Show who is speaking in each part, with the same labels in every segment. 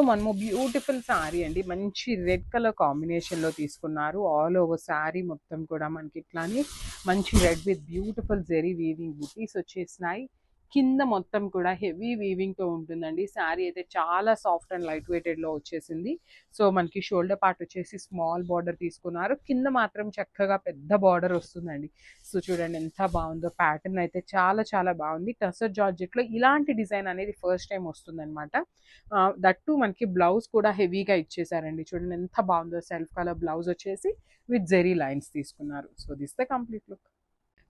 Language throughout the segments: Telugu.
Speaker 1: సో మనము బ్యూటిఫుల్ శారీ అండి. మంచి రెడ్ కలర్ కాంబినేషన్లో తీసుకున్నారు. ఆల్ ఓవర్ శారీ మొత్తం కూడా మనకి ఇట్లానే మంచి red with beautiful zari weaving butis వచ్చేసినాయి. కింద మొత్తం కూడా హెవీ వీవింగ్తో ఉంటుందండి. శారీ అయితే చాలా సాఫ్ట్ అండ్ లైట్ వెయిటెడ్లో వచ్చేసింది. సో మనకి షోల్డర్ పార్ట్ వచ్చేసి స్మాల్ బార్డర్ తీసుకున్నారు. కింద మాత్రం చక్కగా పెద్ద బార్డర్ వస్తుందండి. సో చూడండి ఎంత బాగుందో ప్యాటర్న్ అయితే చాలా చాలా బాగుంది. టసర్ జార్జెట్లో ఇలాంటి డిజైన్ అనేది ఫస్ట్ టైం వస్తుందన్నమాట. దట్టు మనకి బ్లౌజ్ కూడా హెవీగా ఇచ్చేసారండి. చూడండి ఎంత బాగుందో సెల్ఫ్ కలర్ బ్లౌజ్ వచ్చేసి విత్ జెరీ లైన్స్ తీసుకున్నారు. So this the complete look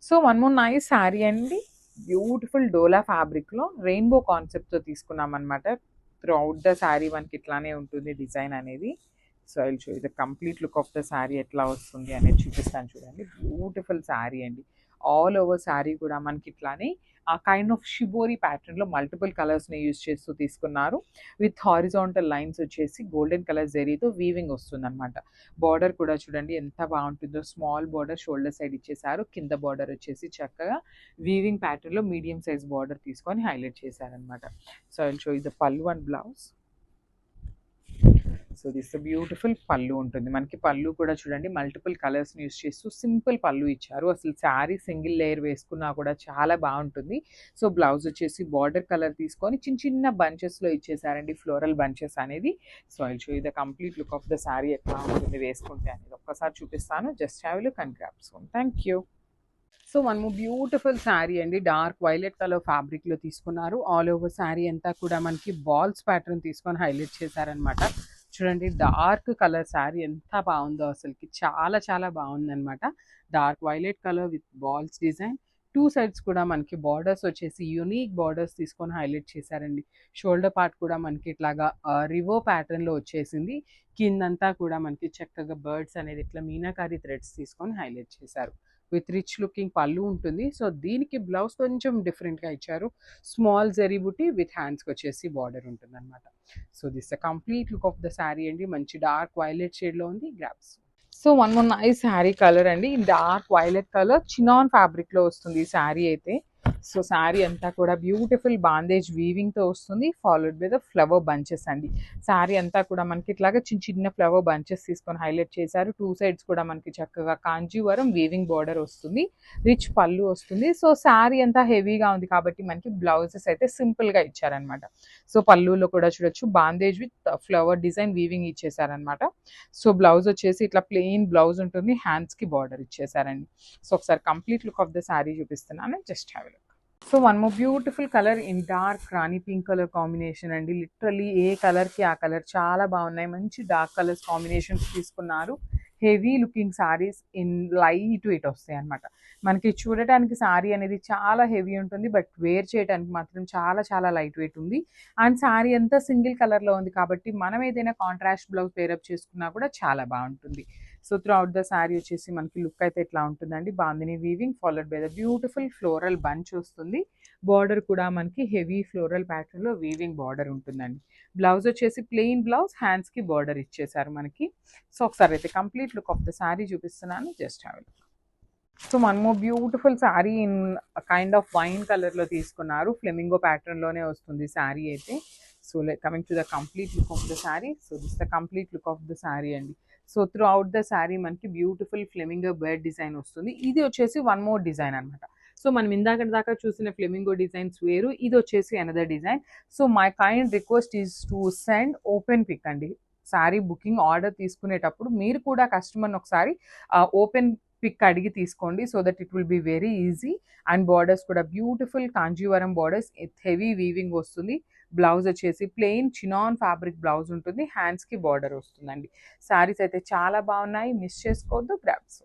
Speaker 1: so one more nice saree అండి. బ్యూటిఫుల్ డోలా ఫ్యాబ్రిక్లో రెయిన్బో కాన్సెప్ట్తో తీసుకున్నాం అనమాట త్రూ ద శారీ మనకి ఇట్లానే ఉంటుంది డిజైన్ అనేది. So I show the complete look of the saree ఎట్లా వస్తుంది అనేది చూపిస్తాను చూడండి. బ్యూటిఫుల్ శారీ అండి. ఆల్ ఓవర్ శారీ కూడా మనకి ఇట్లానే ఆ కైండ్ ఆఫ్ షిబోరి ప్యాటర్న్లో మల్టిపుల్ కలర్స్ని యూజ్ చేస్తూ తీసుకున్నారు. విత్ హారిజాంటల్ లైన్స్ వచ్చేసి గోల్డెన్ కలర్ జెరీతో వీవింగ్ వస్తుంది బార్డర్ కూడా చూడండి ఎంత బాగుంటుందో. స్మాల్ బార్డర్ షోల్డర్ సైడ్ ఇచ్చేసారు. కింద బార్డర్ వచ్చేసి చక్కగా వీవింగ్ ప్యాటర్న్లో మీడియం సైజ్ బార్డర్ తీసుకొని హైలైట్ చేశారనమాట సో ఐ షో ఇది pallu and blouse so this beautiful pallu ఉంటుంది. మనకి పళ్ళు కూడా చూడండి మల్టిపుల్ కలర్స్ని యూస్ చేస్తూ సింపుల్ పళ్ళు ఇచ్చారు. అసలు శారీ సింగిల్ లేయర్ వేసుకున్నా కూడా చాలా బాగుంటుంది. సో బ్లౌజ్ వచ్చేసి బార్డర్ కలర్ తీసుకొని చిన్న చిన్న బంచెస్లో ఇచ్చేసారండి. ఫ్లోరల్ బంచెస్ అనేది. So I show the complete look of the saree ఎట్లా ఉంటుంది వేసుకుంటే అనేది ఒక్కసారి చూపిస్తాను. Just have look and grabs thank you. So మనము బ్యూటిఫుల్ శారీ అండి. డార్క్ వైలెట్ కలర్ ఫ్యాబ్రిక్లో తీసుకున్నారు. ఆల్ ఓవర్ శారీ అంతా కూడా మనకి బాల్స్ ప్యాటర్న్ తీసుకొని హైలైట్ చేశారనమాట చూడండి డార్క్ కలర్ శారీ ఎంత బాగుందో అసలుకి. చాలా చాలా బాగుందనమాట dark violet colour with balls design. Two sides కూడా మనకి బార్డర్స్ వచ్చేసి యూనిక్ బార్డర్స్ తీసుకొని హైలైట్ చేశారండి. షోల్డర్ పార్ట్ కూడా మనకి ఇట్లాగా రివో ప్యాటర్న్లో వచ్చేసింది. కిందంతా కూడా మనకి చక్కగా బర్డ్స్ అనేది ఇట్లా మీనాకారి థ్రెడ్స్ తీసుకొని హైలైట్ చేశారు. విత్ రిచ్ లుకింగ్ పళ్ళు ఉంటుంది. సో దీనికి బ్లౌజ్ కొంచెం డిఫరెంట్గా ఇచ్చారు. స్మాల్ జరీబుటి విత్ హ్యాండ్స్కి వచ్చేసి బార్డర్ ఉంటుంది అనమాట so this the complete look of the saree అండి. మంచి డార్క్ వైలెట్ షేడ్లో ఉంది. Grabs so one one nice saree colour అండి. Dark violet colour. చినాన్ ఫ్యాబ్రిక్లో వస్తుంది ఈ శారీ అయితే. సో శారీ అంతా కూడా బ్యూటిఫుల్ బాందేజ్ వీవింగ్తో వస్తుంది. Followed by the flower bunches అండి. శారీ అంతా కూడా మనకి ఇట్లాగా చిన్న చిన్న ఫ్లవర్ బంచెస్ తీసుకొని హైలైట్ చేశారు. టూ సైడ్స్ కూడా మనకి చక్కగా కాంజీవరం వీవింగ్ బార్డర్ వస్తుంది. రిచ్ పళ్ళు వస్తుంది. సో శారీ అంతా హెవీగా ఉంది కాబట్టి మనకి బ్లౌజెస్ అయితే సింపుల్గా ఇచ్చారనమాట సో పళ్ళులో కూడా చూడొచ్చు. Bandhej with flower design weaving ఇచ్చేసారనమాట so blouse వచ్చేసి ఇట్లా ప్లెయిన్ బ్లౌజ్ ఉంటుంది. హ్యాండ్స్కి బార్డర్ ఇచ్చేసారండి. సో ఒకసారి complete look of the saree చూపిస్తున్నాను. Just have so one more beautiful colour in dark rani pink colour combination అండి. లిటరలీ ఏ కలర్కి ఆ కలర్ చాలా బాగున్నాయి. మంచి డార్క్ కలర్స్ కాంబినేషన్స్ తీసుకున్నారు. Heavy looking sarees in light weight వస్తాయి అనమాట మనకి చూడటానికి సారీ అనేది చాలా హెవీ ఉంటుంది. బట్ వేర్ చేయడానికి మాత్రం చాలా చాలా లైట్ వెయిట్ ఉంది. అండ్ సారీ అంతా సింగిల్ కలర్లో ఉంది కాబట్టి మనం ఏదైనా కాంట్రాస్ట్ బ్లౌజ్ పేరప్ చేసుకున్నా కూడా చాలా బాగుంటుంది. So throughout the sari వచ్చేసి మనకి లుక్ అయితే ఇట్లా ఉంటుందండి? Bandhini weaving followed by the beautiful floral bunch వస్తుంది. బార్డర్ కూడా మనకి హెవీ ఫ్లోరల్ ప్యాటర్న్లో వీవింగ్ బార్డర్ ఉంటుందండి. బ్లౌజ్ వచ్చేసి ప్లెయిన్ బ్లౌజ్ హ్యాండ్స్కి బార్డర్ ఇచ్చేసారు మనకి. సో ఒకసారి అయితే complete look of the saree చూపిస్తున్నాను. జస్ట్ హ్యావ్ సో మనము beautiful saree in kind of wine కలర్లో తీసుకున్నారు. ఫ్లెమింగో ప్యాటర్న్లోనే వస్తుంది శారీ అయితే. So coming to the complete look of the saree so this the complete look of the saree అండి. So throughout the sari మనకి బ్యూటిఫుల్ ఫ్లెమింగో బర్డ్ డిజైన్ వస్తుంది. ఇది వచ్చేసి వన్ మోర్ డిజైన్ అనమాట సో మనం ఇందాక దాకా చూసిన ఫ్లెమింగో డిజైన్స్ వేరు ఇది వచ్చేసి another design so my kind request is to send open pick అండి. శారీ బుకింగ్ ఆర్డర్ తీసుకునేటప్పుడు మీరు కూడా కస్టమర్ని ఒకసారి ఓపెన్ పిక్ అడిగి తీసుకోండి. So that it will be very easy and borders కూడా beautiful Kanjeevaram borders heavy weaving వస్తుంది. బ్లౌజ్ వచ్చేసి ప్లెయిన్ చినాన్ ఫ్యాబ్రిక్ బ్లౌజ్ ఉంటుంది. హ్యాండ్స్కి బార్డర్ వస్తుందండి. శారీస్ అయితే చాలా బాగున్నాయి. మిస్ చేసుకోవద్దు. Grabs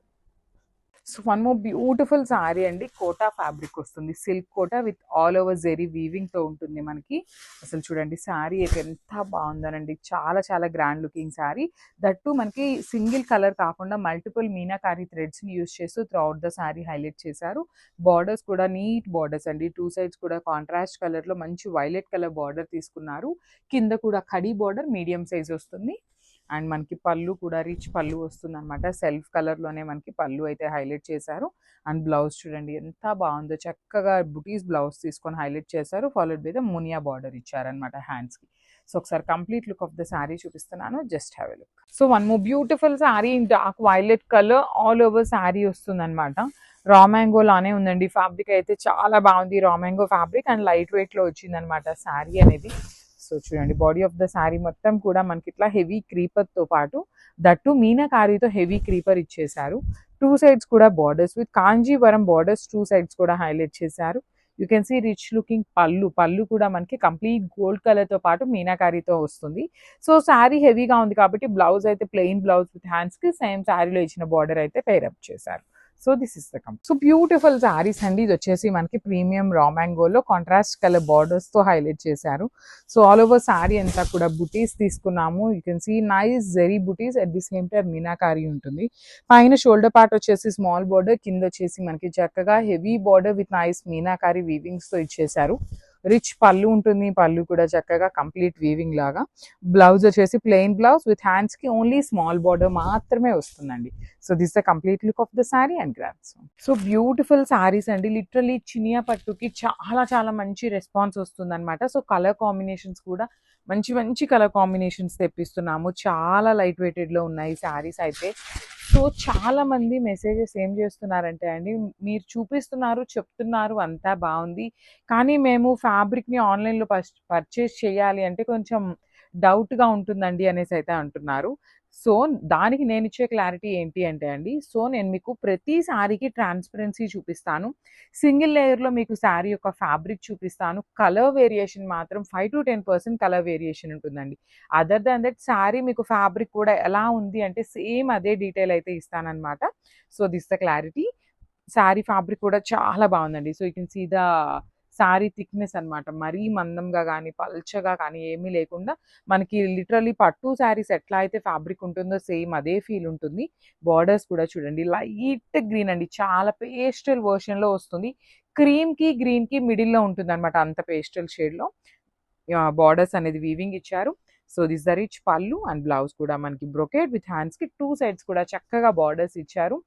Speaker 1: so one more beautiful saree అండి. కోటా ఫ్యాబ్రిక్ వస్తుంది. Silk Kota with all over zari వీవింగ్తో ఉంటుంది మనకి. అసలు చూడండి శారీ అయితే ఎంత బాగుందనండి. చాలా చాలా గ్రాండ్ లుకింగ్ శారీ దట్టు మనకి సింగిల్ కలర్ కాకుండా మల్టిపుల్ మీనాకారి థ్రెడ్స్ని యూస్ చేస్తూ త్రూ ద శారీ హైలైట్ చేశారు. బార్డర్స్ కూడా నీట్ బార్డర్స్ అండి. టూ సైడ్స్ కూడా కాంట్రాస్ట్ కలర్లో మంచి వైలెట్ కలర్ బార్డర్ తీసుకున్నారు. కింద కూడా కడీ బార్డర్ మీడియం సైజ్ వస్తుంది. అండ్ మనకి పళ్ళు కూడా రిచ్ పళ్ళు వస్తుంది అనమాట సెల్ఫ్ కలర్లోనే మనకి పళ్ళు అయితే హైలైట్ చేశారు. అండ్ బ్లౌజ్ చూడండి ఎంత బాగుందో. చక్కగా బుటీస్ బ్లౌజ్ తీసుకొని హైలైట్ చేశారు. Followed by the muniya border ఇచ్చారనమాట హ్యాండ్స్కి. సో ఒకసారి complete look of the saree చూపిస్తున్నాను. Just have a look. So one more beautiful saree in dark violet colour all over saree వస్తుందన్నమాట. రా మ్యాంగో లానే ఉందండి. ఫ్యాబ్రిక్ అయితే చాలా బాగుంది. Raw mango fabric and light వెయిట్లో వచ్చింది అనమాట శారీ అనేది. సో చూడండి బాడీ ఆఫ్ ద శారీ మొత్తం కూడా మనకి ఇట్లా హెవీ క్రీపర్తో పాటు దట్టు మీనాకారితో హెవీ క్రీపర్ ఇచ్చేసారు టూ సైడ్స్ కూడా borders with Kanjeevaram borders two sides కూడా హైలైట్ చేశారు. You can see rich looking pallu pallu కూడా మనకి కంప్లీట్ గోల్డ్ కలర్తో పాటు మీనాకారీతో వస్తుంది. సో శారీ హెవీగా ఉంది కాబట్టి బ్లౌజ్ అయితే ప్లెయిన్ బ్లౌజ్ విత్ హ్యాండ్స్కి సేమ్ శారీలో ఇచ్చిన బార్డర్ అయితే పేరప్ చేశారు. So this is the come so beautiful sarees అండి. ఇది వచ్చేసి మనకి ప్రీమియం రా మ్యాంగోలో కాంట్రాస్ట్ కలర్ బార్డర్స్తో హైలైట్ చేశారు. సో ఆల్ ఓవర్ శారీ అంతా కూడా బుటీస్ తీసుకున్నాము. You can see nice zari butis at the same time meenakari ఉంటుంది. పైన షోల్డర్ పార్ట్ వచ్చేసి స్మాల్ బార్డర్ కింద వచ్చేసి మనకి చక్కగా heavy border with nice meenakari వీవింగ్స్తో ఇచ్చేసారు రిచ్ పళ్ళు ఉంటుంది పళ్ళు కూడా చక్కగా కంప్లీట్ వీవింగ్ లాగా. బ్లౌజ్ వచ్చేసి ప్లెయిన్ బ్లౌజ్ విత్ హ్యాండ్స్కి ఓన్లీ స్మాల్ బార్డర్ మాత్రమే వస్తుందండి. So this the complete look of the saree and grabs so beautiful sarees అండి. లిటరలీ చినియా పట్టుకి చాలా చాలా మంచి రెస్పాన్స్ వస్తుందనమాట సో కలర్ కాంబినేషన్స్ కూడా మంచి మంచి కలర్ కాంబినేషన్స్ తెప్పిస్తున్నాము. చాలా లైట్ వెయిటెడ్లో ఉన్నాయి శారీస్ అయితే. సో చాలా మంది మెసేజెస్ ఏం చేస్తున్నారంటే అండి మీరు చూపిస్తున్నారు చెప్తున్నారు అంతా బాగుంది. కానీ మేము ఫ్యాబ్రిక్ని ఆన్లైన్లో పర్చేస్ చేయాలి అంటే కొంచెం డౌట్గా ఉంటుందండి అనేసి అయితే అంటున్నారు. సో దానికి నేను ఇచ్చే క్లారిటీ ఏంటి అంటే అండి సో నేను మీకు ప్రతి శారీకి ట్రాన్స్పరెన్సీ చూపిస్తాను. సింగిల్ లేయర్లో మీకు శారీ యొక్క ఫ్యాబ్రిక్ చూపిస్తాను. కలర్ వేరియేషన్ మాత్రం five to ten percent colour variation ఉంటుందండి. అదర్ దాన్ దట్ శారీ మీకు ఫ్యాబ్రిక్ కూడా ఎలా ఉంది అంటే సేమ్ అదే డీటెయిల్ అయితే ఇస్తానన్నమాట. So this the clarity. Saree fabric కూడా చాలా బాగుందండి. So you can see the saree thickness అన్నమాట. మరీ మందంగా కానీ పల్చగా కానీ ఏమీ లేకుండా మనకి లిటరలీ పట్టు శారీస్ ఎట్లా అయితే ఫ్యాబ్రిక్ ఉంటుందో సేమ్ అదే ఫీల్ ఉంటుంది. బార్డర్స్ కూడా చూడండి లైట్ గ్రీన్ అండి. చాలా పేస్టల్ వర్షన్లో వస్తుంది. క్రీమ్కి గ్రీన్కి మిడిల్లో ఉంటుంది అనమాట అంత పేస్టల్ షేడ్లో. బార్డర్స్ అనేది వీవింగ్ ఇచ్చారు. So this the rich pallu and blouse కూడా మనకి బ్రొకేట్ విత్ హ్యాండ్స్కి టూ సైడ్స్ కూడా చక్కగా బార్డర్స్ ఇచ్చారు.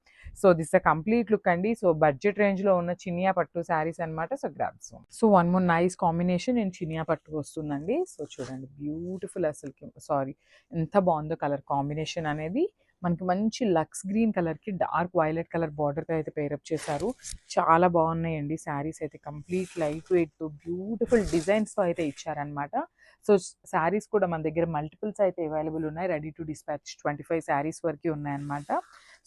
Speaker 1: So this the complete look అండి. సో బడ్జెట్ రేంజ్లో ఉన్న చినియా పట్టు శారీస్ అనమాట so grabs. So one more nice combination నేను చినియా పట్టు వస్తుందండి. సో చూడండి బ్యూటిఫుల్ అసలు సారీ ఎంత బాగుందో కలర్ కాంబినేషన్ అనేది. మనకి మంచి లక్స్ గ్రీన్ కలర్కి డార్క్ వైలెట్ కలర్ బార్డర్తో అయితే పేరప్ చేశారు. చాలా బాగున్నాయండి. శారీస్ అయితే కంప్లీట్ లైట్ వెయిట్ బ్యూటిఫుల్ డిజైన్స్తో అయితే ఇచ్చారనమాట సో శారీస్ కూడా మన దగ్గర మల్టిపుల్స్ అయితే అవైలబుల్ ఉన్నాయి. Ready to dispatch twenty five sarees వరకు ఉన్నాయన్నమాట.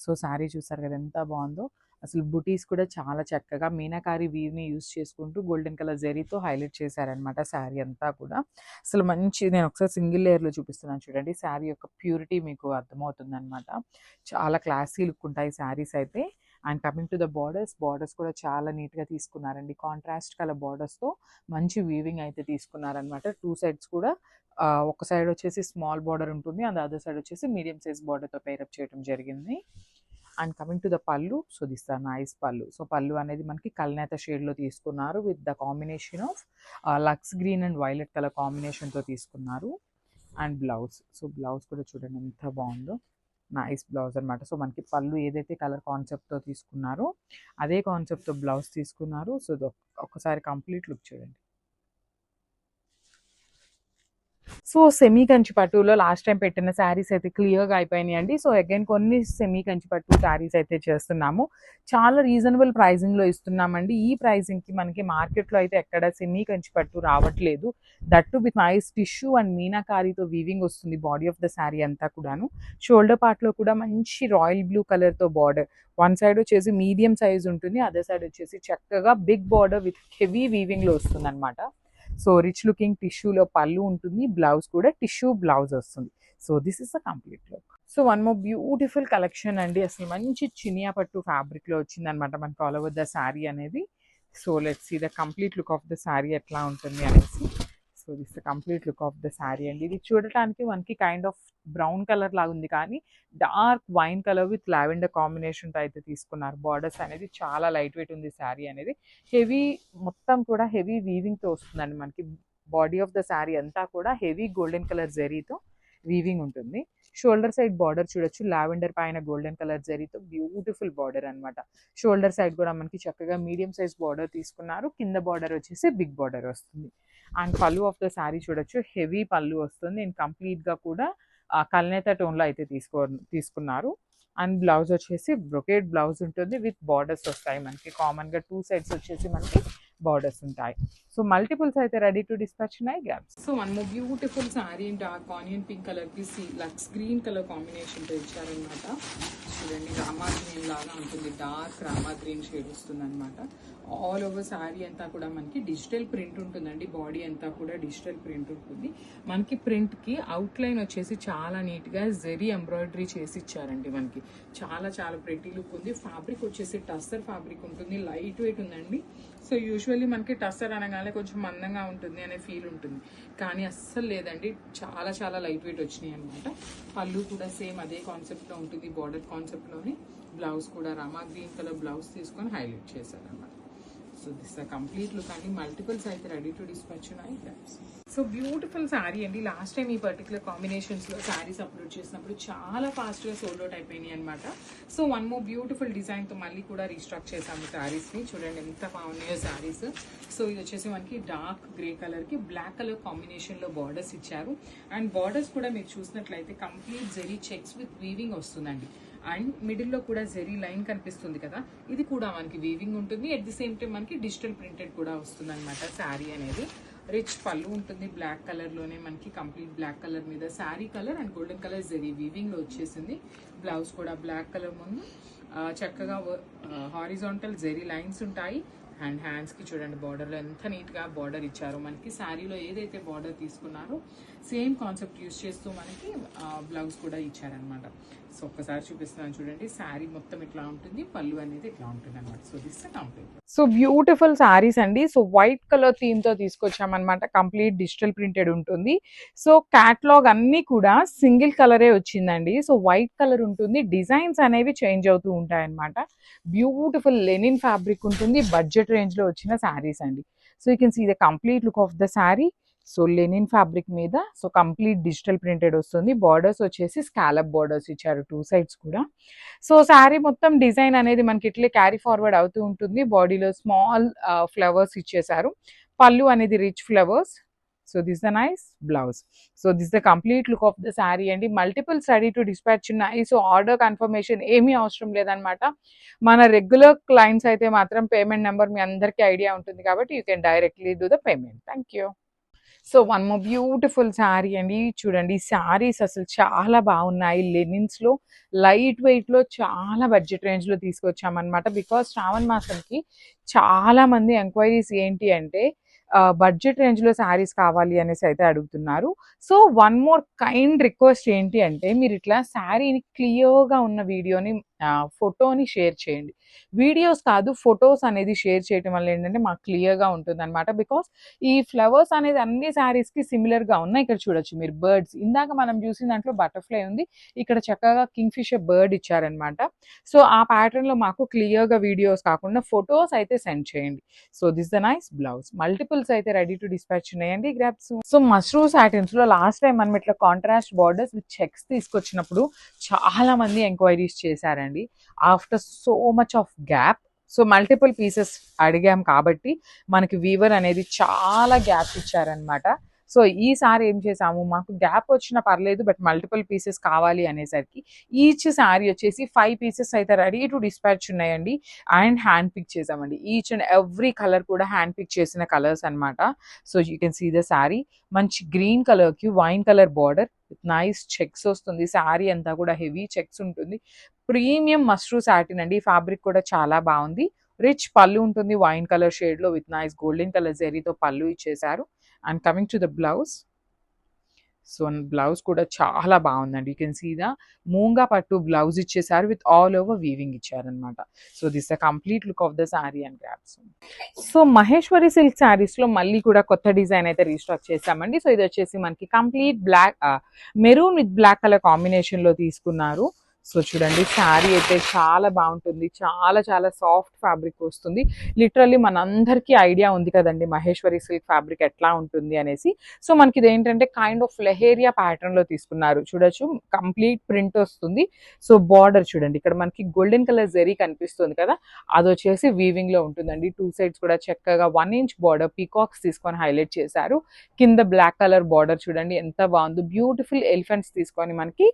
Speaker 1: సో శారీ చూసారు కదా ఎంత బాగుందో. అసలు బుటీస్ కూడా చాలా చక్కగా మీనాకారి వీవ్ని యూస్ చేసుకుంటూ గోల్డెన్ కలర్ జెరీతో హైలైట్ చేశారనమాట శారీ అంతా కూడా. అసలు మంచి నేను ఒకసారి సింగిల్ లేయర్లో చూపిస్తున్నాను చూడండి. శారీ యొక్క ప్యూరిటీ మీకు అర్థమవుతుంది అనమాట చాలా క్లాసీ లుక్ ఉంటాయి శారీస్ అయితే. And coming to the borders borders కూడా చాలా నీట్గా తీసుకున్నారండి. కాంట్రాస్ట్ కలర్ బార్డర్స్తో మంచి వీవింగ్ అయితే తీసుకున్నారనమాట టూ సైడ్స్ కూడా ఒక సైడ్ వచ్చేసి స్మాల్ బార్డర్ ఉంటుంది. అండ్ అదర్ సైడ్ వచ్చేసి మీడియం సైజ్ బార్డర్తో పేరప్ చేయడం జరిగింది. And coming to the pallu so this the nice pallu. So pallu అనేది మనకి కల్నేత షేడ్లో తీసుకున్నారు with the combination of lux green and violet colour కాంబినేషన్తో తీసుకున్నారు. అండ్ బ్లౌజ్ సో బ్లౌజ్ కూడా చూడండి ఎంత బాగుందో. నైస్ బ్లౌజ్ అనమాట సో మనకి పళ్ళు ఏదైతే కలర్ కాన్సెప్ట్తో తీసుకున్నారో అదే కాన్సెప్ట్తో బ్లౌజ్ తీసుకున్నారు. సో ఒక్కసారి కంప్లీట్ లుక్ చూడండి. సో సెమీ కంచి పట్టులో లాస్ట్ టైం పెట్టిన శారీస్ అయితే క్లియర్గా అయిపోయినాయి అండి. సో అగైన్ కొన్ని సెమీ కంచి పట్టు శారీస్ అయితే చేస్తున్నాము. చాలా రీజనబుల్ ప్రైజింగ్లో ఇస్తున్నామండి. ఈ ప్రైజింగ్కి మనకి మార్కెట్లో అయితే ఎక్కడ సెమీ కంచి పట్టు రావట్లేదు that with nice tissue and మీనాకారీతో weaving వస్తుంది బాడీ ఆఫ్ ద శారీ అంతా కూడాను. షోల్డర్ పార్ట్లో కూడా మంచి రాయల్ బ్లూ కలర్తో బార్డర్ వన్ సైడ్ వచ్చేసి మీడియం సైజ్ ఉంటుంది. అదర్ సైడ్ వచ్చేసి చక్కగా బిగ్ బార్డర్ విత్ హెవీ వీవింగ్లో వస్తుంది అనమాట సో రిచ్ లుకింగ్ టిష్యూలో పళ్ళు ఉంటుంది బ్లౌజ్ కూడా టిష్యూ బ్లౌజ్ వస్తుంది. So this is the complete look. So one more beautiful collection అండి. అసలు మంచి చినియా పట్టు ఫ్యాబ్రిక్లో వచ్చింది అనమాట మనకి ఆల్ ఓవర్ ద శారీ అనేది. So let's see the complete look of the saree ఎట్లా ఉంటుంది అనేసి. So this complete look of the saree అండి. ఇది చూడటానికి మనకి కైండ్ ఆఫ్ బ్రౌన్ కలర్ లాగా ఉంది కానీ dark wine colour with lavender కాంబినేషన్తో అయితే తీసుకున్నారు. బార్డర్స్ అనేది చాలా లైట్ వెయిట్ ఉంది శారీ అనేది. హెవీ మొత్తం కూడా హెవీ వీవింగ్తో వస్తుందండి మనకి. బాడీ ఆఫ్ ద శారీ అంతా కూడా హెవీ గోల్డెన్ కలర్ జరీతో వీవింగ్ ఉంటుంది. షోల్డర్ సైడ్ బార్డర్ చూడొచ్చు. లావెండర్ పైన గోల్డెన్ కలర్ జరీతో బ్యూటిఫుల్ బార్డర్ అనమాట షోల్డర్ సైడ్ కూడా మనకి చక్కగా మీడియం సైజ్ బార్డర్ తీసుకున్నారు. కింద బార్డర్ వచ్చేసి బిగ్ బార్డర్ వస్తుంది. And pallu of the sari చూడొచ్చు. హెవీ పళ్ళు వస్తుంది. నేను కంప్లీట్గా కూడా కల్నేత టోన్లో అయితే తీసుకో తీసుకున్నారు. అండ్ బ్లౌజ్ వచ్చేసి బ్రొకేట్ బ్లౌజ్ ఉంటుంది. విత్ బార్డర్స్ వస్తాయి మనకి. కామన్గా టూ సైడ్స్ వచ్చేసి మనకి బార్డర్స్ ఉంటాయి. సో మల్టిపుల్స్ అయితే రెడీ టు డిస్పాచ్ ఉన్నాయి grabs so one more beautiful sari dark onion pink కలర్కి సీ లక్స్ గ్రీన్ కలర్ కాంబినేషన్తో ఇచ్చారనమాట చూడండి రామా గ్రీన్ లాగా ఉంటుంది. డార్క్ రామా గ్రీన్ షేడ్ వస్తుంది అనమాట ఆల్ ఓవర్ సారీ అంతా కూడా మనకి డిజిటల్ ప్రింట్ ఉంటుందండి. బాడీ అంతా కూడా డిజిటల్ ప్రింట్ ఉంటుంది. మనకి ప్రింట్కి అవుట్ లైన్ వచ్చేసి చాలా నీట్గా జెరీ ఎంబ్రాయిడరీ చేసి ఇచ్చారండి మనకి. చాలా చాలా ప్రెటీ లుక్ ఉంది. ఫ్యాబ్రిక్ వచ్చేసి టస్సర్ ఫ్యాబ్రిక్ ఉంటుంది. లైట్ వెయిట్ ఉందండి. సో యూజువల్లీ మనకి టస్సర్ అనగానే కొంచెం మందంగా ఉంటుంది అనే ఫీల్ ఉంటుంది. కానీ అస్సలు లేదండి. చాలా చాలా లైట్ వెయిట్ వచ్చినాయి అనమాట పళ్ళు కూడా సేమ్ అదే కాన్సెప్ట్లో ఉంటుంది. బార్డర్ కాన్సెప్ట్లోనే బ్లౌజ్ కూడా రామా. గ్రీన్ కలర్ బ్లౌజ్ తీసుకొని హైలైట్ చేశారనమాట so this the complete look అండి మల్టిపుల్స్ అయితే రెడీ టు డిస్పాచ్ ఉన్నాయి సో బ్యూటిఫుల్ శారీ అండి లాస్ట్ టైం ఈ పర్టికులర్ కాంబినేషన్స్లో శారీస్ అప్లోడ్ చేసినప్పుడు చాలా ఫాస్ట్గా సోల్డ్ అవుట్ అయిపోయినాయి అనమాట సో వన్ మోర్ బ్యూటిఫుల్ డిజైన్తో మళ్ళీ కూడా రీస్టాక్ చేసాము శారీస్ని చూడండి ఎంత బాగున్నాయో శారీస్ సో ఇది వచ్చేసి మనకి డార్క్ గ్రే కలర్కి బ్లాక్ కలర్ కాంబినేషన్లో బార్డర్స్ ఇచ్చారు. అండ్ బార్డర్స్ కూడా మీరు చూసినట్లయితే complete zari checks with weaving వస్తుందండి. అండ్ మిడిల్లో కూడా జెరీ లైన్ కనిపిస్తుంది కదా ఇది కూడా మనకి వీవింగ్ ఉంటుంది. అట్ ది సేమ్ టైం మనకి డిజిటల్ ప్రింటెడ్ కూడా వస్తుంది అనమాట శారీ అనేది. రిచ్ పళ్ళు ఉంటుంది బ్లాక్ కలర్లోనే మనకి కంప్లీట్ బ్లాక్ కలర్ మీద. Sari colour and golden colour zari వీవింగ్లో వచ్చేసింది. బ్లౌజ్ కూడా బ్లాక్ కలర్ ముందు. చక్కగా హారిజాంటల్ జెరీ లైన్స్ ఉంటాయి. అండ్ హ్యాండ్స్కి చూడండి బార్డర్లో ఎంత నీట్గా బార్డర్ ఇచ్చారు. మనకి శారీలో ఏదైతే బార్డర్ తీసుకున్నారో సేమ్ కాన్సెప్ట్ యూస్ చేస్తూ మనకి బ్లౌజ్ కూడా ఇచ్చారనమాట సో ఒక్కసారి చూపిస్తున్నాను చూడండి. శారీ మొత్తం ఇట్లా ఉంటుంది? పళ్ళు అనేది ఇట్లా ఉంటుంది అనమాట so this complete so beautiful saris అండి. సో వైట్ కలర్ థీమ్తో తీసుకొచ్చామన్నమాట. కంప్లీట్ డిజిటల్ ప్రింటెడ్ ఉంటుంది. సో క్యాట్లాగ్ అన్ని కూడా సింగిల్ కలరే వచ్చిందండి. సో వైట్ కలర్ ఉంటుంది. డిజైన్స్ అనేవి చేంజ్ అవుతూ ఉంటాయన్నమాట. బ్యూటిఫుల్ లెనిన్ ఫ్యాబ్రిక్ ఉంటుంది. బడ్జెట్ రేంజ్లో వచ్చిన శారీస్ అండి. So you can see the complete look of the sari so linen fabric మీద సో కంప్లీట్ డిజిటల్ ప్రింటెడ్ వస్తుంది. బార్డర్స్ వచ్చేసి స్కాలప్ బార్డర్స్ ఇచ్చారు టూ సైడ్స్ కూడా. సో శారీ మొత్తం డిజైన్ అనేది మనకి ఇట్లే క్యారీ ఫార్వర్డ్ అవుతూ ఉంటుంది. బాడీలో స్మాల్ ఫ్లవర్స్ ఇచ్చేసారు పళ్ళు అనేది rich flowers so this the nice blouse so this the complete look of the sari అండి మల్టిపుల్ స్టడీ టు డిస్పాచ్ ఉన్నాయి సో ఆర్డర్ కన్ఫర్మేషన్ ఏమీ అవసరం లేదనమాట మన రెగ్యులర్ క్లయింట్స్ అయితే మాత్రం పేమెంట్ నెంబర్ మీ అందరికీ ఐడియా ఉంటుంది కాబట్టి you can directly do the payment thank you so one more beautiful sari అండి. చూడండి శారీస్ అసలు చాలా బాగున్నాయి. లెనిన్స్లో లైట్ వెయిట్లో చాలా బడ్జెట్ రేంజ్లో తీసుకొచ్చామన్నమాట. బికాస్ శ్రావణ్ మాసంకి చాలా మంది ఎంక్వైరీస్ ఏంటి అంటే బడ్జెట్ రేంజ్లో శారీస్ కావాలి అనేసి అయితే అడుగుతున్నారు. So one more kind request ఏంటి అంటే మీరు ఇట్లా శారీని క్లియర్గా ఉన్న వీడియోని ఫోటోని షేర్ చేయండి. వీడియోస్ కాదు ఫొటోస్ అనేది షేర్ చేయడం వల్ల ఏంటంటే మాకు క్లియర్గా ఉంటుంది అనమాట బికాస్ ఈ ఫ్లవర్స్ అనేది అన్ని శారీస్కి సిమిలర్గా ఉన్నాయి. ఇక్కడ చూడొచ్చు మీరు బర్డ్స్. ఇందాక మనం చూసిన దాంట్లో బటర్ఫ్లై ఉంది. ఇక్కడ చక్కగా కింగ్ఫిషర్ బర్డ్ ఇచ్చారనమాట సో ఆ ప్యాటర్న్లో లో మాకు క్లియర్గా వీడియోస్ కాకుండా ఫొటోస్ అయితే సెండ్ చేయండి. So this the nice blouse. Multiples అయితే రెడీ టు డిస్పాచ్ ఉన్నాయండి. Grabs so. మష్రూమ్స్ ఐటమ్స్లో లో లాస్ట్ టైం మనం ఇట్లా కాంట్రాస్ట్ బార్డర్స్ విత్ చెక్స్ తీసుకొచ్చినప్పుడు చాలా మంది ఎంక్వైరీస్ చేశారండి. After so much of gap so multiple pieces అడిగాం కాబట్టి మనకి వీవర్ అనేది చాలా గ్యాప్ ఇచ్చారనమాట సో ఈసారి ఏం చేసాము? మాకు గ్యాప్ వచ్చినా పర్లేదు బట్ మల్టిపుల్ పీసెస్ కావాలి అనేసరికి ఈచ్ శారీ వచ్చేసి ఫైవ్ పీసెస్ అయితే రెడీ టు డిస్పాచ్ ఉన్నాయండి. అండ్ హ్యాండ్ పిక్ చేసామండి. ఈచ్ అండ్ ఎవ్రీ కలర్ కూడా హ్యాండ్ పిక్ చేసిన కలర్స్ అన్నమాట. So you can see the sari మంచి గ్రీన్ కలర్కి wine colour border with nice checks వస్తుంది. శారీ అంతా కూడా హెవీ చెక్స్ ఉంటుంది. ప్రీమియం మస్ట్రూ సాటిన్ అండి. ఫ్యాబ్రిక్ కూడా చాలా బాగుంది. రిచ్ పళ్ళు ఉంటుంది. వైన్ కలర్ షేడ్లో విత్ నైస్ గోల్డెన్ కలర్ జెరీతో పళ్ళు ఇచ్చేసారు and coming to the blouse. So blouse కూడా చాలా బాగుందండి. You can see the moonga pattu blouse ఇచ్చేసారు విత్ ఆల్ ఓవర్ వీవింగ్ ఇచ్చారనమాట so this the complete look of the sari and grabs so Maheshwari silk శారీస్లో మళ్ళీ కూడా కొత్త డిజైన్ అయితే రీస్టాక్ చేసామండి సో ఇది వచ్చేసి మనకి complete black maroon with black colour కాంబినేషన్లో తీసుకున్నారు. సో చూడండి శారీ అయితే చాలా బాగుంటుంది. చాలా చాలా సాఫ్ట్ ఫ్యాబ్రిక్ వస్తుంది. లిటరల్లీ మనందరికీ ఐడియా ఉంది కదండి మహేశ్వరి సిల్క్ ఫ్యాబ్రిక్ ఎట్లా ఉంటుంది అనేసి. సో మనకి ఇది ఏంటంటే కైండ్ ఆఫ్ లెహేరియా ప్యాటర్న్లో తీసుకున్నారు. చూడొచ్చు కంప్లీట్ ప్రింట్ వస్తుంది. సో బార్డర్ చూడండి ఇక్కడ మనకి గోల్డెన్ కలర్ జెరీ కనిపిస్తుంది కదా అది వచ్చేసి వీవింగ్లో ఉంటుందండి. టూ సైడ్స్ కూడా చక్కగా వన్ ఇంచ్ బార్డర్ పీకాక్స్ తీసుకొని హైలైట్ చేశారు. కింద బ్లాక్ కలర్ బార్డర్ చూడండి ఎంత బాగుందో. బ్యూటిఫుల్ ఎలిఫెంట్స్ తీసుకొని మనకి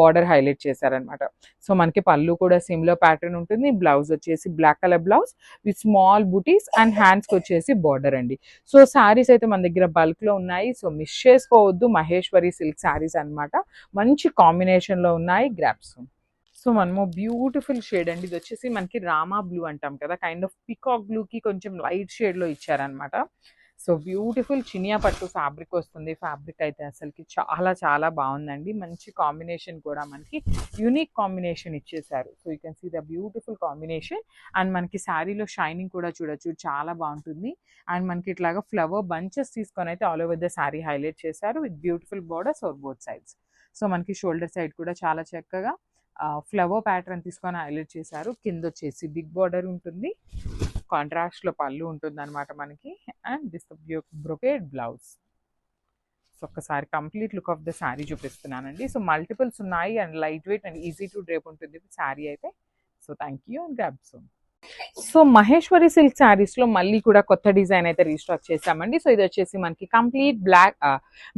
Speaker 1: బార్డర్ హైలైట్ చేశారు. చేశారనమాట. సో మనకి పళ్ళు కూడా సిమిలర్ ప్యాటర్న్ ఉంటుంది. బ్లౌజ్ వచ్చేసి black colour blouse with small booties and హ్యాండ్స్కి వచ్చేసి బార్డర్ అండి. సో శారీస్ అయితే మన దగ్గర బల్క్లో ఉన్నాయి. సో మిస్ చేసుకోవద్దు. మహేశ్వరి సిల్క్ శారీస్ అన్నమాట మంచి కాంబినేషన్లో ఉన్నాయి గ్రాప్స్ సో మనము బ్యూటిఫుల్ షేడ్ అండి. ఇది వచ్చేసి మనకి రామా బ్లూ అంటాం కదా. కైండ్ ఆఫ్ పికాక్ బ్లూ కి కొంచెం లైట్ షేడ్లో ఇచ్చారనమాట. సో బ్యూటిఫుల్ చినియా పట్టు ఫ్యాబ్రిక్ వస్తుంది. ఫ్యాబ్రిక్ అయితే అసలుకి చాలా చాలా బాగుందండి. మంచి కాంబినేషన్ కూడా మనకి యూనిక్ కాంబినేషన్ ఇచ్చేసారు. So you can see the beautiful combination. And మనకి శారీలో షైనింగ్ కూడా చూడొచ్చు. చాలా బాగుంటుంది. అండ్ మనకి ఇట్లాగా ఫ్లవర్ బంచెస్ తీసుకొని అయితే all over the sari highlight చేశారు with beautiful borders are both sides. So మనకి షోల్డర్ సైడ్ కూడా చాలా చక్కగా ఫ్లవర్ ప్యాటర్న్ తీసుకొని హైలైట్ చేశారు. కింద వచ్చేసి బిగ్ బార్డర్ ఉంటుంది. కాంట్రాస్ట్లో పళ్ళు ఉంటుంది అనమాట మనకి. And this brocade blouse. So ఒక్కసారి complete look of the sari చూపిస్తున్నానండి. సో మల్టిపుల్స్ ఉన్నాయి and light weight and easy to drape ఉంటుంది శారీ అయితే. So thank you and grab so so Maheshwari silk శారీస్లో మళ్ళీ కూడా కొత్త డిజైన్ అయితే రీస్టాక్ చేసామండి సో ఇది వచ్చేసి మనకి complete black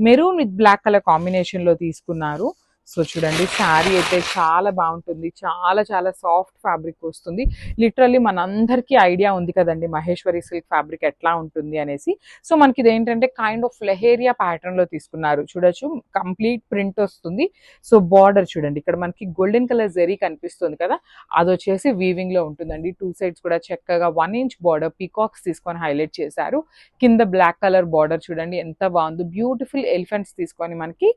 Speaker 1: maroon with black colour కాంబినేషన్లో తీసుకున్నారు. సో చూడండి శారీ అయితే చాలా బాగుంటుంది. చాలా చాలా సాఫ్ట్ ఫ్యాబ్రిక్ వస్తుంది. లిటరల్లీ మనందరికీ ఐడియా ఉంది కదండి మహేశ్వరి సిల్క్ ఫ్యాబ్రిక్ ఎట్లా ఉంటుంది అనేసి. సో మనకి ఇది ఏంటంటే కైండ్ ఆఫ్ లెహేరియా ప్యాటర్న్లో తీసుకున్నారు. చూడొచ్చు కంప్లీట్ ప్రింట్ వస్తుంది. సో బార్డర్ చూడండి ఇక్కడ మనకి గోల్డెన్ కలర్ జెరీ కనిపిస్తుంది కదా అది వచ్చేసి వీవింగ్లో ఉంటుందండి. టూ సైడ్స్ కూడా చక్కగా వన్ ఇంచ్ బార్డర్ పీకాక్స్ తీసుకొని హైలైట్ చేశారు. కింద బ్లాక్ కలర్ బార్డర్ చూడండి ఎంత బాగుందో. బ్యూటిఫుల్ ఎలిఫెంట్స్ తీసుకొని మనకి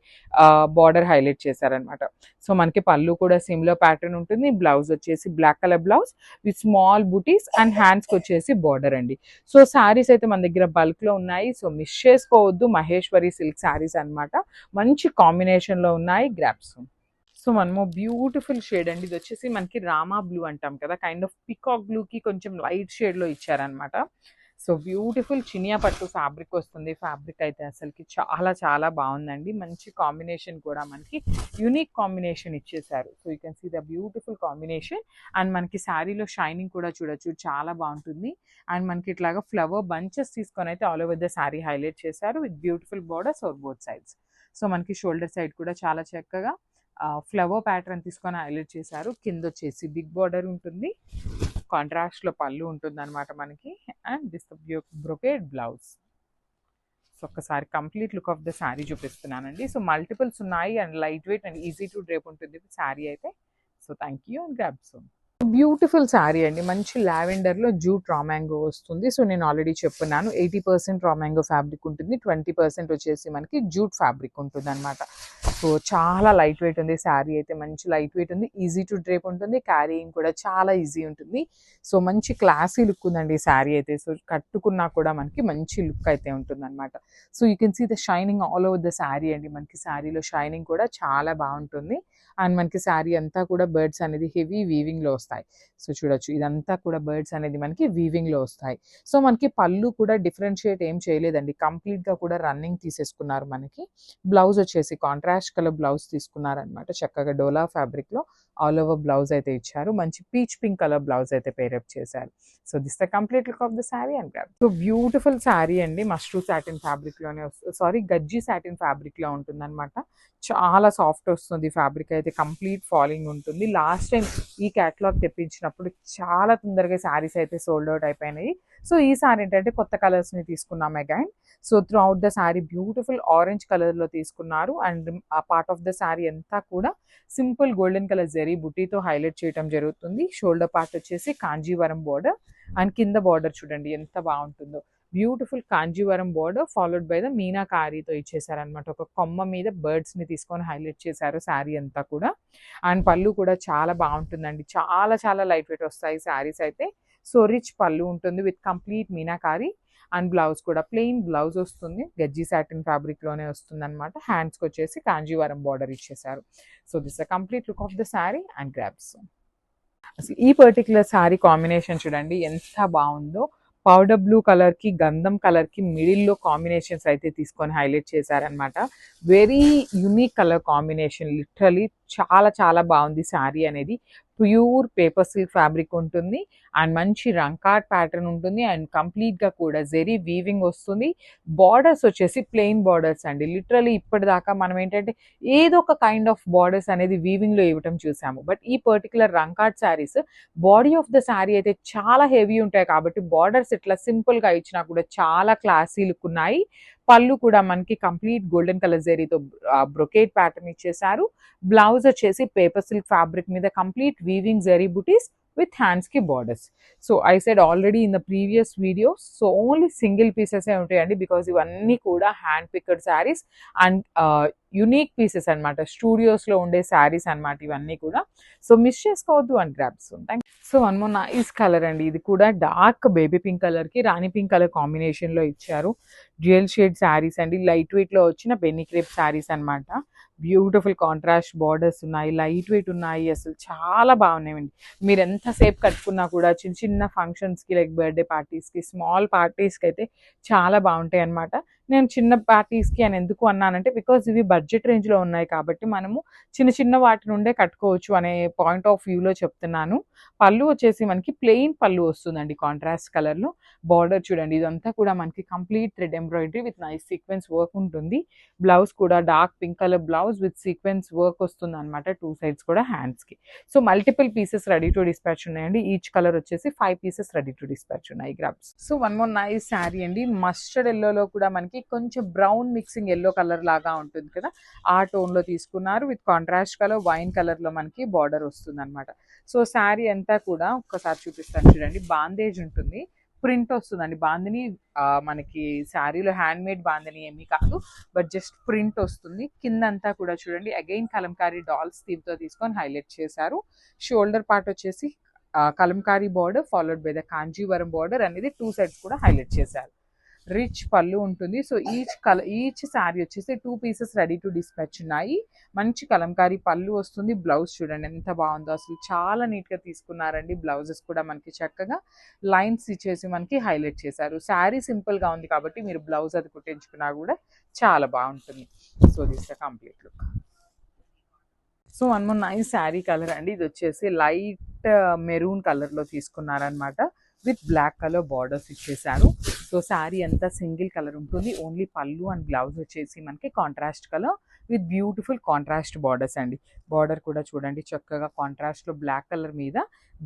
Speaker 1: బార్డర్ హైలైట్ చేశారు. చేశారనమాట. సో మనకి పళ్ళు కూడా సిమిలర్ ప్యాటర్న్ ఉంటుంది. బ్లౌజ్ వచ్చేసి black colour blouse with small booties and హ్యాండ్స్కి వచ్చేసి బార్డర్ అండి. సో శారీస్ అయితే మన దగ్గర బల్క్లో ఉన్నాయి. సో మిస్ చేసుకోవద్దు. మహేశ్వరి సిల్క్ శారీస్ అన్నమాట. మంచి కాంబినేషన్లో ఉన్నాయి. గ్రాప్స్ సో మనము బ్యూటిఫుల్ షేడ్ అండి. ఇది వచ్చేసి మనకి రామా బ్లూ అంటాం కదా. కైండ్ ఆఫ్ పికాక్ బ్లూ కి కొంచెం లైట్ షేడ్లో ఇచ్చారనమాట. సో బ్యూటిఫుల్ చినియా పట్టు ఫ్యాబ్రిక్ వస్తుంది. ఫ్యాబ్రిక్ అయితే అసలుకి చాలా చాలా బాగుందండి. మంచి కాంబినేషన్ కూడా మనకి యూనిక్ కాంబినేషన్ ఇచ్చేసారు. So you can see the beautiful combination. And మనకి శారీలో షైనింగ్ కూడా చూడొచ్చు. చాలా బాగుంటుంది. అండ్ మనకి ఇట్లాగా ఫ్లవర్ బంచెస్ తీసుకొని అయితే all over the sari highlight చేశారు with beautiful borders are both sides. So మనకి షోల్డర్ సైడ్ కూడా చాలా చక్కగా ఫ్లవర్ ప్యాటర్న్ తీసుకొని హైలైట్ చేశారు. కింద వచ్చేసి బిగ్ బార్డర్ ఉంటుంది. కాంట్రాస్ట్లో పళ్ళు ఉంటుంది అనమాట మనకి and this brocade blouse so ఒక్కసారి complete look of the sari చూపిస్తున్నానండి. సో మల్టిపుల్స్ ఉన్నాయి. And light weight and easy to drape ఉంటుంది. శారీ అయితే. So thank you and grab so beautiful sari అండి. మంచి లావెండర్లో జూట్ రామాంగో వస్తుంది. సో నేను ఆల్రెడీ చెప్పున్నాను ఎయిటీ పర్సెంట్ రామాంగో ఫ్యాబ్రిక్ ఉంటుంది. ట్వంటీ పర్సెంట్ వచ్చేసి మనకి జూట్ ఫ్యాబ్రిక్ ఉంటుంది అనమాట సో చాలా లైట్ వెయిట్ ఉంది. శారీ అయితే మంచి లైట్ వెయిట్ ఉంది. ఈజీ టు డ్రేప్ ఉంటుంది. క్యారీయింగ్ కూడా చాలా ఈజీ ఉంటుంది. సో మంచి క్లాసీ లుక్ ఉందండి ఈ శారీ అయితే. సో కట్టుకున్నా కూడా మనకి మంచి లుక్ అయితే ఉంటుంది అనమాట so you can see the shining all over the sari అండి. మనకి శారీలో షైనింగ్ కూడా చాలా బాగుంటుంది. అండ్ మనకి శారీ అంతా కూడా బర్డ్స్ అనేది హెవీ వీవింగ్లో వస్తాయి. సో చూడొచ్చు. ఇదంతా కూడా బర్డ్స్ అనేది మనకి వీవింగ్లో వస్తాయి. సో మనకి పళ్ళు కూడా డిఫరెన్షియేట్ ఏం చేయలేదండి. కంప్లీట్గా కూడా రన్నింగ్ తీసేసుకున్నారు మనకి. బ్లౌజ్ వచ్చేసి కాంట్రాస్ట్ కలర్ బ్లౌజ్ తీసుకున్నారనమాట చక్కగా డోలా ఫ్యాబ్రిక్లో ఆల్ ఓవర్ బ్లౌజ్ అయితే ఇచ్చారు. మంచి పీచ్ పింక్ కలర్ బ్లౌజ్ అయితే పేరప్ చేశారు. So this the complete look of the sari and so beautiful sari అండి. మష్రూ సాటిన్ ఫ్యాబ్రిక్లోనే సారీ గజ్జి సాటిన్ ఫ్యాబ్రిక్లో ఉంటుంది అనమాట చాలా సాఫ్ట్ వస్తుంది ఫ్యాబ్రిక్ అయితే. కంప్లీట్ ఫాలింగ్ ఉంటుంది. లాస్ట్ టైం ఈ క్యాటలాగ్ తెప్పించినప్పుడు చాలా తొందరగా శారీస్ అయితే సోల్డ్ అవుట్ అయిపోయినాయి. సో ఈ సారీ ఏంటంటే కొత్త కలర్స్ని తీసుకున్నాం again so throughout the sari beautiful orange కలర్లో తీసుకున్నారు. అండ్ ఆ పార్ట్ ఆఫ్ ద శారీ అంతా కూడా సింపుల్ గోల్డెన్ కలర్ జరీ బుట్టీతో హైలైట్ చేయడం జరుగుతుంది. షోల్డర్ పార్ట్ వచ్చేసి కాంజీవరం బార్డర్ అండ్ కింద బార్డర్ చూడండి ఎంత బాగుంటుందో. Beautiful Kanjeevaram border followed by the మీనాకారీతో ఇచ్చేసారనమాట ఒక కొమ్మ మీద బర్డ్స్ని తీసుకొని హైలైట్ చేశారు శారీ అంతా కూడా. అండ్ పళ్ళు కూడా చాలా బాగుంటుందండి. చాలా చాలా లైట్ వెయిట్ వస్తాయి శారీస్ అయితే. సో రిచ్ పళ్ళు ఉంటుంది with complete meenakari and blouse కూడా. ప్లెయిన్ బ్లౌజ్ వస్తుంది. గజ్జి సాటిన్ ఫ్యాబ్రిక్లోనే వస్తుంది అనమాట హ్యాండ్స్కి వచ్చేసి కాంజీవరం బార్డర్ ఇచ్చేసారు so this a complete look of the sari and grabs అసలు ఈ పర్టికులర్ శారీ కాంబినేషన్ చూడండి ఎంత బాగుందో. పౌడర్ బ్లూ కలర్కి గంధం కలర్కి కాంబినేషన్స్ అయితే తీసుకొని హైలైట్ చేశారనమాట very unique colour combination literally చాలా చాలా బాగుంది శారీ అనేది. ప్యూర్ పేపర్ సిల్క్ ఫ్యాబ్రిక్ ఉంటుంది. అండ్ మంచి రంకాట్ ప్యాటర్న్ ఉంటుంది. అండ్ కంప్లీట్గా కూడా జెరీ వీవింగ్ వస్తుంది. బార్డర్స్ వచ్చేసి ప్లెయిన్ బార్డర్స్ అండి. లిటరలీ ఇప్పటిదాకా మనం ఏంటంటే ఏదో ఒక కైండ్ ఆఫ్ బార్డర్స్ అనేది వీవింగ్లో ఇవ్వటం చూసాము. బట్ ఈ particular rangkat saris body of the sari అయితే చాలా హెవీ ఉంటాయి కాబట్టి బార్డర్స్ ఇట్లా సింపుల్గా ఇచ్చినా కూడా చాలా క్లాసీ లుక్ ఉన్నాయి. పళ్ళు కూడా మనకి కంప్లీట్ గోల్డెన్ కలర్ జెరీతో బ్రొకేట్ ప్యాటర్న్ ఇచ్చేసారు బ్లౌజ్ వచ్చేసి పేపర్ సిల్క్ ఫ్యాబ్రిక్ మీద complete weaving zari buttis with హ్యాండ్స్కి borders so I said already in the previous video so only single pieces ఉంటాయండి బికాస్ ఇవన్నీ కూడా hand picked saris and unique pieces అనమాట స్టూడియోస్లో ఉండే శారీస్ అనమాట ఇవన్నీ కూడా. సో మిస్ చేసుకోవద్దు and grabs thank so one more nice colour అండి. ఇది కూడా డార్క్ బేబీ పింక్ కలర్కి రాణి పింక్ కలర్ కాంబినేషన్లో ఇచ్చారు. డ్యూయల్ షేడ్ శారీస్ అండి. లైట్ వెయిట్లో వచ్చిన బెన్నీ క్రేప్ శారీస్ అన్నమాట. బ్యూటిఫుల్ కాంట్రాస్ట్ బార్డర్స్ ఉన్నాయి లైట్ వెయిట్ ఉన్నాయి అసలు చాలా బాగున్నాయండి. మీరు ఎంతసేపు కట్టుకున్నా కూడా చిన్న చిన్న ఫంక్షన్స్కి లైక్ బర్త్డే పార్టీస్కి స్మాల్ పార్టీస్కి అయితే చాలా బాగుంటాయి అన్నమాట. నేను చిన్న పార్టీస్కి అని ఎందుకు అన్నానంటే బికాజ్ ఇవి బడ్జెట్ రేంజ్లో ఉన్నాయి కాబట్టి మనము చిన్న చిన్న వాటి నుండే కట్టుకోవచ్చు అనే పాయింట్ ఆఫ్ వ్యూలో చెప్తున్నాను. పళ్ళు వచ్చేసి మనకి ప్లెయిన్ పళ్ళు వస్తుందండి కాంట్రాస్ట్ కలర్లో. బార్డర్ చూడండి ఇదంతా కూడా మనకి complete thread embroidery with nice sequence work ఉంటుంది. బ్లౌజ్ కూడా dark pink colour blouse with sequence work వస్తుంది అనమాట టూ సైడ్స్ కూడా హ్యాండ్స్కి so multiple pieces ready to dispatch ఉన్నాయండి. ఈచ్ కలర్ వచ్చేసి five pieces ready to dispatch ఉన్నాయి grabs so one more nice sari అండి. మస్టర్డ్ ఎల్లోలో కూడా మనకి కొంచెం బ్రౌన్ మిక్సింగ్ ఎల్లో కలర్ లాగా ఉంటుంది కదా. ఆ టోన్లో తీసుకున్నారు. విత్ కాంట్రాస్ట్ కలర్ వైన్ కలర్లో మనకి బార్డర్ వస్తుంది అనమాట సో శారీ అంతా కూడా ఒక్కసారి చూపిస్తాను చూడండి. బాందేజ్ ఉంటుంది. ప్రింట్ వస్తుందండి. బాందిని మనకి శారీలో హ్యాండ్ మేడ్ బాందిని ఏమీ కాదు. బట్ జస్ట్ ప్రింట్ వస్తుంది. కింద అంతా కూడా చూడండి. అగైన్ కలంకారీ డాల్స్తో తీసుకొని హైలైట్ చేశారు. షోల్డర్ పార్ట్ వచ్చేసి Kalamkari border followed by the Kanjeevaram border అనేది టూ సైడ్స్ కూడా హైలైట్ చేశారు. రిచ్ పళ్ళు ఉంటుంది. సో ఈచ్ కల ఈచ్ శారీ వచ్చేసి two pieces ready to dispatch ఉన్నాయి. మంచి కలంకారీ పళ్ళు వస్తుంది. బ్లౌజ్ చూడండి ఎంత బాగుందో. అసలు చాలా నీట్గా తీసుకున్నారండి. బ్లౌజెస్ కూడా మనకి చక్కగా లైన్స్ ఇచ్చేసి మనకి హైలైట్ చేశారు. శారీ సింపుల్గా ఉంది కాబట్టి మీరు బ్లౌజ్ అది కుట్టించుకున్నా కూడా చాలా బాగుంటుంది. So this complete look so one more nice sari colour అండి. ఇది వచ్చేసి లైట్ మెరూన్ కలర్లో తీసుకున్నారనమాట విత్ బ్లాక్ కలర్ బార్డర్స్ ఇచ్చేసారు సో శారీ అంతా సింగిల్ కలర్ ఉంటుంది. ఓన్లీ పళ్ళు అండ్ బ్లౌజ్ వచ్చేసి మనకి contrast colour with beautiful contrast borders అండి. బార్డర్ కూడా చూడండి చక్కగా కాంట్రాస్ట్లో బ్లాక్ కలర్ మీద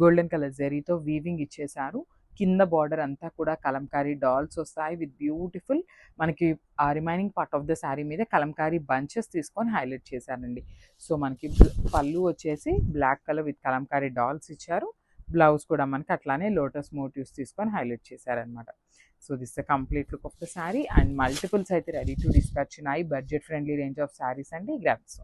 Speaker 1: గోల్డెన్ కలర్ జరీతో వీవింగ్ ఇచ్చేశారు. కింద బార్డర్ అంతా కూడా కలంకారీ డాల్స్ వస్తాయి విత్ బ్యూటిఫుల్ మనకి ఆ remaining part of the sari మీద కలంకారీ బంచెస్ తీసుకొని హైలైట్ చేశారండి. సో మనకి పళ్ళు వచ్చేసి black colour with Kalamkari dolls ఇచ్చారు. బ్లౌజ్ కూడా మనకి అట్లానే లోటస్ మోటివ్స్ తీసుకొని హైలైట్ చేశారనమాట so this the complete look of the sari and multiples అయితే రెడీ టు డిస్కర్చ్ ఉన్నాయి budget friendly range of saris అండి గ్రాప్స్